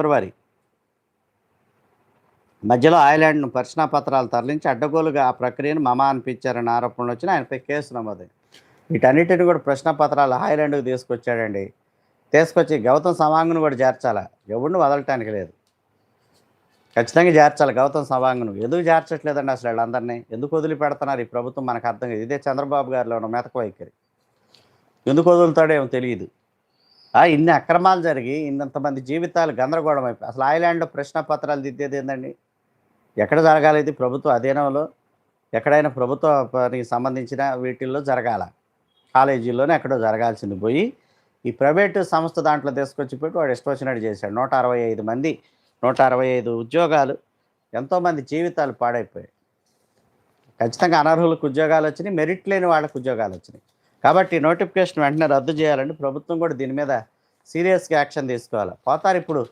ఫిబ్రవరి. మధ్యలో ఐలాండ్ను పత్రాలు తరలించి అడ్డగోలుగా ఆ ప్రక్రియను మమ అనిపించారన్న ఆరోపణలు వచ్చిన ఆయనపై కేసు నమోదు. వీటన్నిటిని కూడా ప్రశ్నపత్రాలు ఐలాండ్కు తీసుకొచ్చాడండి. తీసుకొచ్చి గౌతమ్ సవాంగ్ను కూడా చేర్చాలా? ఎవరిని వదలటానికి లేదు. ఖచ్చితంగా చేర్చాలి గౌతమ్ సవాంగ్ను. ఎందుకు చేర్చట్లేదండి అసలు వాళ్ళందరినీ? ఎందుకు వదిలిపెడుతున్నారు? ఈ ప్రభుత్వం మనకు అర్థం కాదు. ఇదే చంద్రబాబు గారిలో ఉన్న మెతక వైఖరి. ఎందుకు వదులుతాడో ఏమో తెలియదు. ఇన్ని అక్రమాలు జరిగి ఇంతమంది జీవితాలు గందరగోళం అయిపోయి అసలు ఐలాండ్లో ప్రశ్న పత్రాలు దిద్దేది ఏందండి? ఎక్కడ జరగాలి ఇది ప్రభుత్వ అధీనంలో? ఎక్కడైనా ప్రభుత్వ పనికి సంబంధించిన వీటిల్లో జరగాల? కాలేజీల్లోనే ఎక్కడో జరగాల్సింది పోయి ఈ ప్రైవేటు సంస్థ దాంట్లో తీసుకొచ్చి పెట్టి వాడు ఇష్టం వచ్చినట్టు చేశాడు. నూట అరవై ఐదు మంది నూట అరవై ఐదు ఉద్యోగాలు ఎంతోమంది జీవితాలు పాడైపోయాయి. ఖచ్చితంగా అనర్హులకు ఉద్యోగాలు వచ్చినాయి మెరిట్ లేని వాళ్ళకు ఉద్యోగాలు వచ్చినాయి. కాబట్టి నోటిఫికేషన్ వెంటనే రద్దు చేయాలంటే ప్రభుత్వం కూడా దీని మీద సీరియస్గా యాక్షన్ తీసుకోవాలి. పోతారు ఇప్పుడు